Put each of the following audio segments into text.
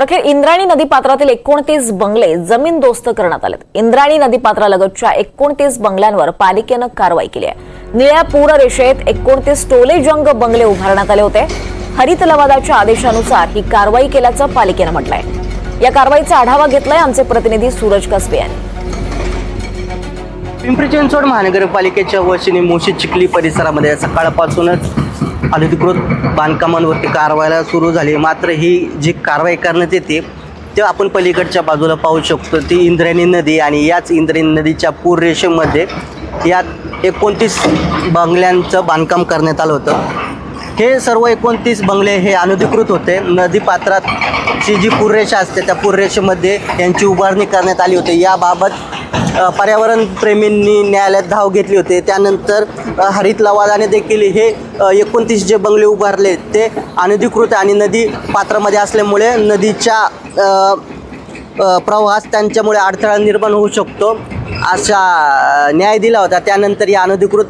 तर अखेर इंद्रायणी नदीपात्रातील एकोणतीस बंगले जमीनदोस्त करण्यात आलेत. इंद्रायणी नदीपात्रालगतच्या एकोणतीस बंगल्यांवर पालिकेनं कारवाई केली आहे. निळ्या पूर रेषेत एकोणतीस टोले जंग बंगले उभारण्यात आले होते. हरित लवादाच्या आदेशानुसार ही कारवाई केल्याचं पालिकेनं म्हटलंय. या कारवाईचा आढावा घेतलाय आमचे प्रतिनिधी सूरज कसबे यांनी. पिंपरी चिंचवड महानगरपालिकेच्या वतीने मोशी चिखली परिसरामध्ये सकाळपासूनच अनधिकृत बांधकामांवरती कारवाईला सुरू झाली. मात्र ही जी कारवाई करण्यात येते ते आपण पलीकडच्या बाजूला पाहू शकतो. ती इंद्रायणी नदी आणि याच इंद्रायणी नदीच्या पूर रेषेमध्ये यात एकोणतीस बंगल्यांचं बांधकाम करण्यात आलं होतं. हे सर्व एकोणतीस बंगले हे अनधिकृत होते. नदीपात्रात ची जी पुररेषा असते त्या पुररेषेमध्ये यांची उभारणी करण्यात आली होती. याबाबत पर्यावरण प्रेमींनी न्यायालयात धाव घेतली होती. त्यानंतर हरित लवादाने देखील हे एकोणतीस जे बंगले उभारले ते अनधिकृत आणि नदी पात्रामध्ये असल्यामुळे नदीच्या प्रवाहास त्यांच्यामुळे अडथळा निर्माण होऊ शकतो. असा न्याय दिला होता. त्यानंतर या अनधिकृत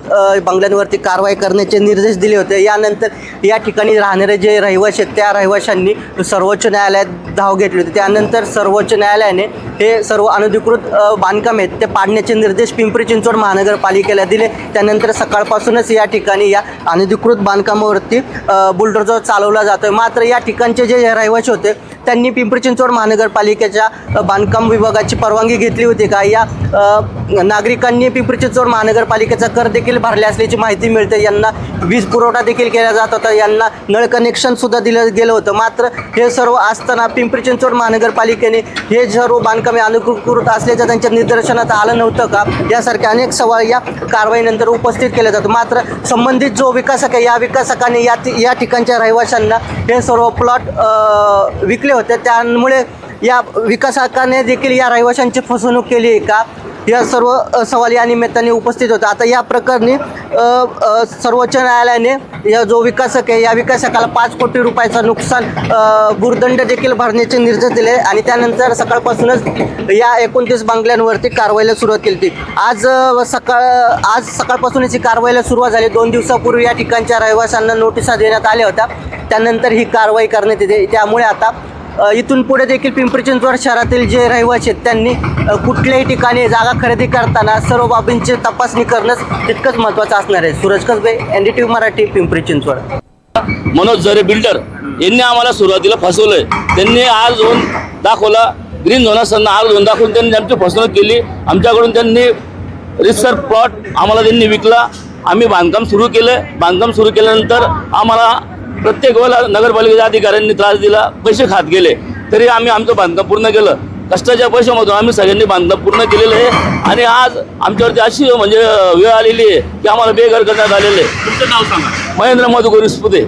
बंगल्यांवरती कारवाई करण्याचे निर्देश दिले होते. यानंतर या ठिकाणी राहणारे जे रहिवासी आहेत त्या रहिवाशांनी सर्वोच्च न्यायालयात धाव घेतली होती. त्यानंतर सर्वोच्च न्यायालयाने हे सर्व अनधिकृत बांधकाम आहेत ते पाडण्याचे निर्देश पिंपरी चिंचवड महानगरपालिकेला दिले. त्यानंतर सकाळपासूनच या ठिकाणी या अनधिकृत बांधकामावरती बुलडोजर चालवला जातोय. मात्र या ठिकाणचे जे रहिवासी होते त्यांनी पिंपरी चिंचवड महानगरपालिकेच्या बांधकाम विभागाची परवानगी घेतली होती का? या नागरिकांनी पिंपरी चिंचवड महानगरपालिकेचा कर देखील भरले असल्याची माहिती मिळते. यांना वीज पुरवठा देखील केला जात होता. यांना नळ कनेक्शन सुद्धा दिलं गेलं होतं. मात्र हे सर्व असताना पिंपरी चिंचवड महानगरपालिकेने हे सर्व बांधकामे अनुकृत असल्याचं त्यांच्या निदर्शनात आलं नव्हतं का? यासारखे अनेक सवाल या कारवाईनंतर उपस्थित केले जातात. मात्र संबंधित जो विकासक आहे या विकासकाने या या ठिकाणच्या रहिवाशांना हे सर्व प्लॉट विकले होते. त्यामुळे या विकासकाने देखील या रहिवाशांची फसवणूक केली आहे का? या सर्व सवाल या निमित्ताने उपस्थित होता. आता या प्रकरणी सर्वोच्च न्यायालयाने या जो विकासक आहे या विकासकाला पाच कोटी रुपयाचा नुकसान गुरुदंड देखील भरण्याचे निर्देश दिले आणि त्यानंतर सकाळपासूनच या एकोणतीस बांगल्यांवरती कारवाईला सुरुवात केली होती. आज सकाळ आज सकाळपासूनच ही कारवाईला सुरुवात झाली. दोन दिवसापूर्वी या ठिकाणच्या रहिवाशांना नोटिसा देण्यात आल्या होत्या. त्यानंतर ही कारवाई करण्यात येते. त्यामुळे आता इथून पुढे देखील पिंपरी चिंचवड शहरातील जे रहिवासी आहेत त्यांनी कुठल्याही ठिकाणी जागा खरेदी करताना सर्व बाबींची तपासणी करणंच तितकंच महत्त्वाचं असणार आहे. Suraj Kasbe N D T V Marathi Pimpri Chinchwad. Manoj Jare builder यांनी आम्हाला सुरुवातीला फसवलंय. त्यांनी आज झोन दाखवला ग्रीन झोन असताना आर झोन दाखवून त्यांनी आमची फसवणूक केली. आमच्याकडून त्यांनी रिसर प्लॉट आम्हाला त्यांनी विकला. आम्ही बांधकाम सुरू केलं. बांधकाम सुरू केल्यानंतर आम्हाला प्रत्येक वेळेला नगरपालिकेच्या अधिकाऱ्यांनी त्रास दिला पैसे खात गेले. तरी आम्ही आमचं बांधकाम पूर्ण केलं. कष्टाच्या पैशामधून आम्ही सगळ्यांनी बांधकाम पूर्ण केलेलं आहे. आणि आज आमच्यावरती अशी म्हणजे वेळ आलेली आहे की आम्हाला बेघर करण्यात आलेलं आहे. तुमचं नाव सांगा. महेंद्र मधुकर विस्पुते